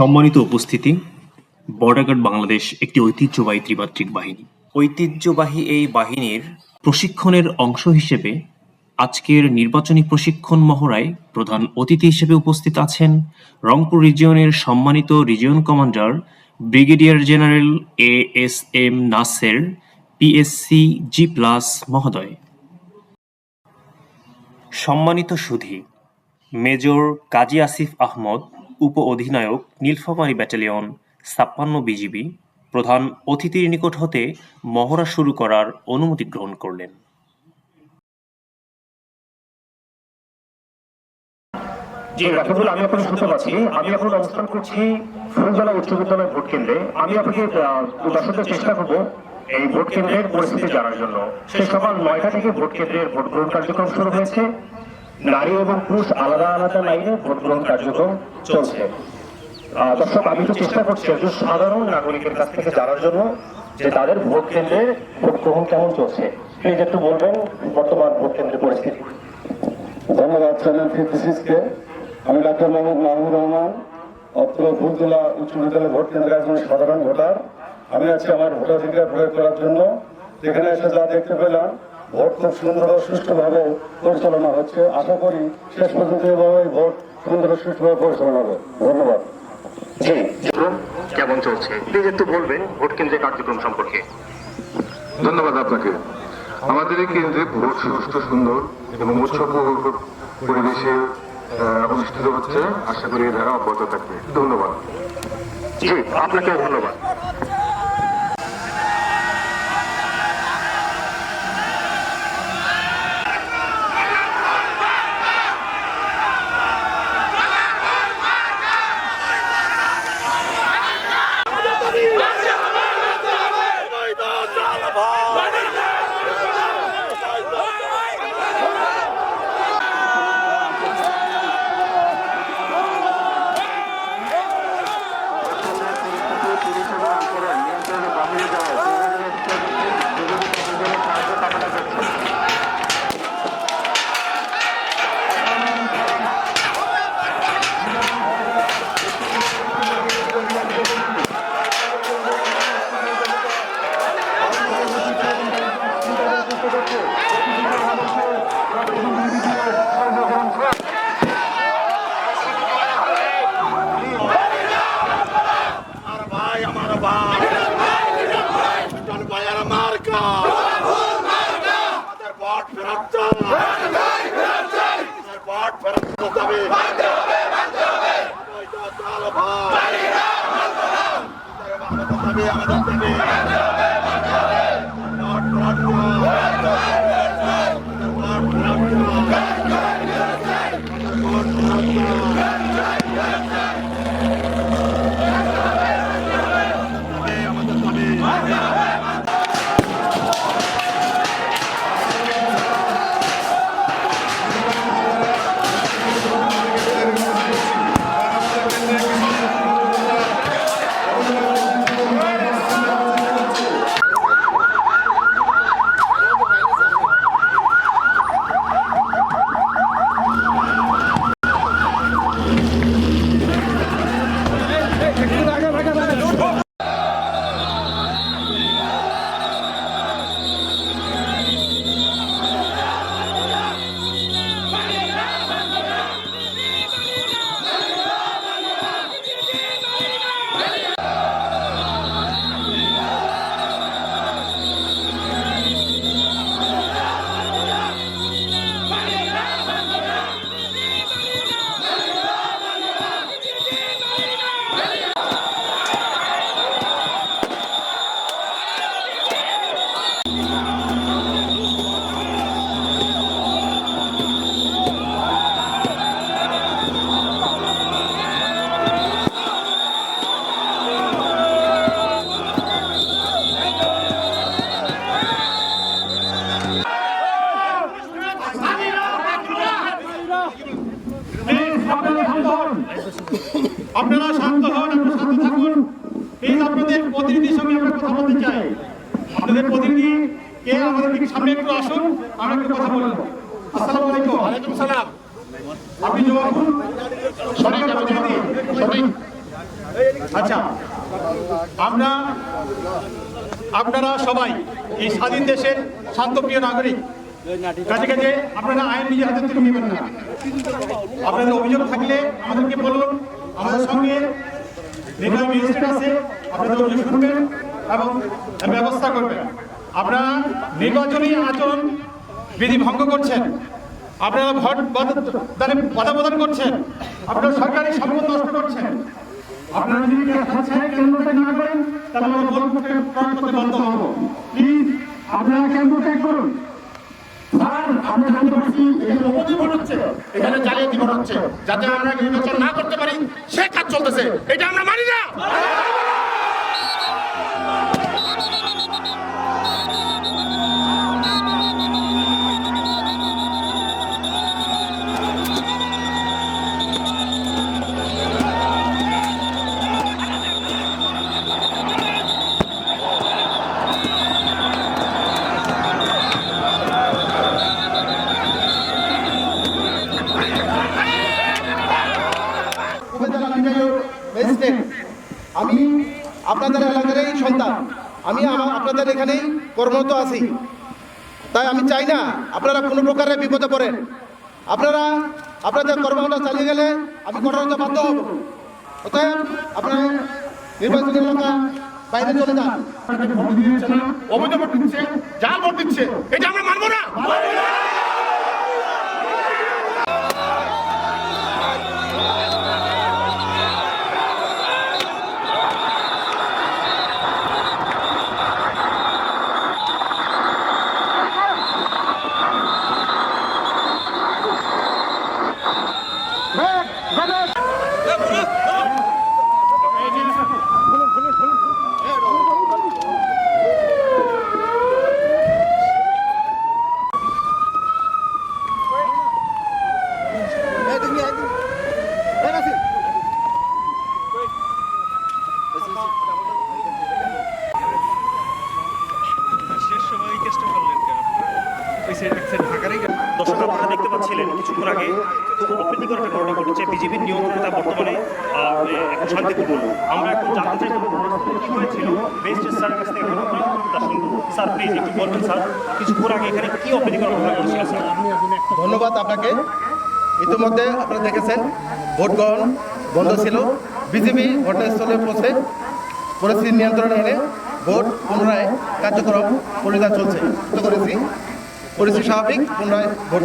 সম্মানিত উপস্থিতি border guard Bangladesh একটি ঐতিহ্যবাহী ত্রিমাত্রিক বাহিনী। ঐতিহ্যবাহী এই বাহিনীর প্রশিক্ষণের অংশ হিসেবে আজকের নির্বাচনী প্রশিক্ষণ মহড়ায় প্রধান অতিথি হিসেবে উপস্থিত আছেন রংপুর রিজিয়নের সম্মানিত region commander brigadier general A S M Naser PSC G plus মহোদয়। সম্মানিত সুধী মেজর কাজী আসিফ আহমদ উপ অধিনায়ক নীলফামারী ব্যাটালিয়ন ছাপ্পান্ন বিজিবি প্রধান অতিথির নিকট হতে মহড়া শুরু করার অনুমতি গ্রহণ করলেন। আমি এখন শুনতে পাচ্ছি। আমি এখন অবস্থান করছি ফুলতলা উচ্চ বিদ্যালয় ভোট কেন্দ্রে। আমি আপনাকে আহ, দর্শকদের চেষ্টা করব এই ভোট কেন্দ্রের পরিস্থিতি জানার জন্য। সে সকাল নয়টা থেকে ভোট কেন্দ্রের ভোট গ্রহণ কার্যক্রম শুরু হয়েছে। নারী এবং পুরুষ আলাদা আলাদা লাইনে ভোট গ্রহণ কার্যক্রম চলছে। দর্শক, আমি তো চেষ্টা করছি একজন সাধারণ নাগরিকের কাছ থেকে জানার জন্য যে তাদের ভোট কেন্দ্রে ভোট গ্রহণ কেমন চলছে। প্লিজ একটু বলবেন বর্তমান ভোট কেন্দ্রের পরিস্থিতি। ধন্যবাদ, চ্যানেল ফিফটিসিক্সকে আমি ডাক্তার মোহাম্মদ মাহমুদ রহমান, অত্র ফুলতলা উচ্চ বিদ্যালয় ভোট কেন্দ্রের একজন সাধারণ ভোটার। আমি আজকে আমার ভোটাধিকার প্রয়োগ করার জন্য এখানে এসে যা দেখতে পেলাম ভোট খুব সুন্দর ও সুষ্ঠুভাবে পরিচালনা হচ্ছে। আশা করি শেষ পর্যন্ত এভাবে ভোট সুন্দর ও সুষ্ঠুভাবে পরিচালনা হবে। ধন্যবাদ। কেমন চলছে? প্লিজ একটু বলবেন ভোট কেন্দ্রের কার্যক্রম সম্পর্কে। ধন্যবাদ আপনাকে। আমাদের এই কেন্দ্রে ভোট সুস্থ সুন্দর এবং উৎসব পরিবেশে অনুষ্ঠিত হচ্ছে। আশা করি এ ধারা অব্যাহত থাকবে। ধন্যবাদ। জি আপনাকে ধন্যবাদ। আপনারা শান্ত হন, আপনারা শান্ত থাকুন। এই আপনাদের প্রতিনিধির সঙ্গে আমরা কথা বলতে চাই। আপনাদের প্রতিনিধি কে? আমাদের দিকে সামনে একটু আসুন, আমরা একটু কথা বলব। আসসালামু আলাইকুম। ওয়ালাইকুম সালাম। আপনি যখন সঠিক প্রতিনিধি আচ্ছা। আমরা, আপনারা সবাই এই স্বাধীন দেশের শান্তপ্রিয় নাগরিক। কাজে কাজে আপনারা আইন নিজের হাতে তুলে নেবেন না। আপনাদের অভিযোগ থাকলে আমাদেরকে বলুন, আমাদের সঙ্গে নির্বাহী ম্যাজিস্ট্রেট আছে, আপনাদের অভিযোগ শুনবেন এবং ব্যবস্থা করবেন। আপনারা নির্বাচনী আচরণ বিধি ভঙ্গ করছেন, আপনারা ভোট বাধা প্রদান করছেন, আপনারা সরকারি সম্পদ নষ্ট করছেন। আপনারা যদি স্বেচ্ছায় কেন্দ্র ত্যাগ না করেন, তাহলে আমরা ভোট করতে আপনারা কেন্দ্র ত্যাগ করুন। আমরা জানতে পারছি এখানে চালিয়ে হচ্ছে। এখানে জালিয়াতি ভোট হচ্ছে। যাতে আমরা নির্বাচন না করতে পারি সে কাজ চলতেছে। এটা আমরা মানি না। আমি আপনাদের এখানে কর্মরত আছি। তাই আমি চাই না আপনারা কোনো প্রকারে বিপদে পড়েন। আপনারা, আপনাদের কর্মকাণ্ড চালিয়ে গেলে আমি কঠোরতা বাধ্য হব। অতএব আপনারা নির্বাচনী এলাকা বাইরে চলে যান। অবৈধ ভোট দিচ্ছে জাল ভোট দিচ্ছে, এটা আমরা মানবো না। দর্শক আপনারা দেখতে পাচ্ছিলেন কিছুক্ষণ আগে খুব অপ্রীতিকর একটা ঘটনা ঘটেছে। বিজেপির নিয়ন্ত্রণতা বর্তমানে এখন শান্তিপূর্ণ আমরা এখন জানতে চাইব কি হয়েছিল। বেস্ট স্যারের কাছ থেকে স্যার প্লিজ একটু বলবেন স্যার। কিছুক্ষণ আগে এখানে কি অপ্রীতিকর ঘটনা ঘটেছিল স্যার? ধন্যবাদ আপনাকে। ইতিমধ্যে আপনারা দেখেছেন ভোট গ্রহণ বন্ধ ছিল। বিজেপি ঘটনাস্থলে পৌঁছে পরিস্থিতি নিয়ন্ত্রণে এনে ভোট পুনরায় কার্যক্রম পরিচালনা চলছে। করেছি পরিস্থিতি স্বাভাবিক, পুনরায় ভোট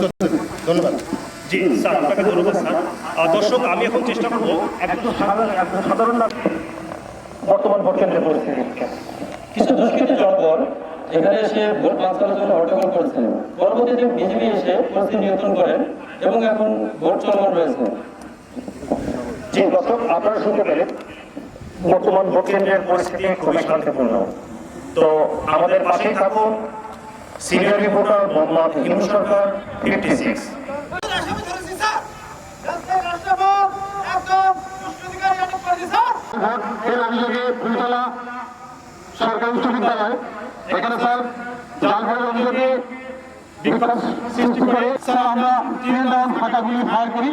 ধন্যবাদ। জি, স্যার, আপনাকে ধন্যবাদ, স্যার। দর্শক, আমি এখন চেষ্টা করব একটু সাধারণ বর্তমান ভোট কেন্দ্রের পরিস্থিতি কিছু দুষ্কৃত জনগণ এখানে এসে ভোট পাস করার জন্য হট্টগোল করেছেন। পরবর্তীতে বিজেপি এসে পরিস্থিতি নিয়ন্ত্রণ করেন এবং এখন ভোট চলমান রয়েছে। জি, দর্শক, আপনারা শুনতে পেলেন বর্তমান ভোট কেন্দ্রের পরিস্থিতি খুবই শান্তিপূর্ণ। তো আমাদের পাশেই থাকুন। সিনিয়র রিপোর্টার মোহাম্মদ হিন্দু সরকার ফিফটি সিক্স অভিযোগে সরকারি উচ্চ বিদ্যালয়। এখানে স্যার অভিযোগে করে। স্যার, আমরা করি।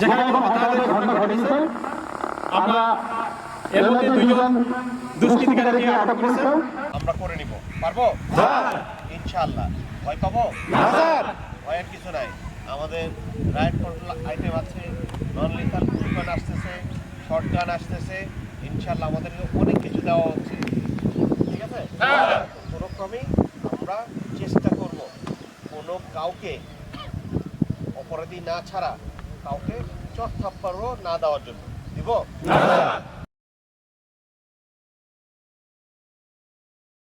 যেখানে ঘটনা আমরা এর মধ্যে দুইজন দুষ্কৃতিকারীকে আটক করেছে আমরা করে নিব। পারব? ইনশাআল্লাহ। ভয় পাবো? ভয়ের কিছু নাই। আমাদের রাইট কন্ট্রোল আইটেম আছে নন লিথাল গান আসতেছে শর্ট গান আসতেছে। ইনশাআল্লাহ আমাদের অনেক কিছু দেওয়া হচ্ছে। ঠিক আছে? কোনো ক্রমেই আমরা চেষ্টা করব। কোনো কাউকে অপরাধী না ছাড়া কাউকে চট থাপ্পারও না দেওয়ার জন্য। দিব?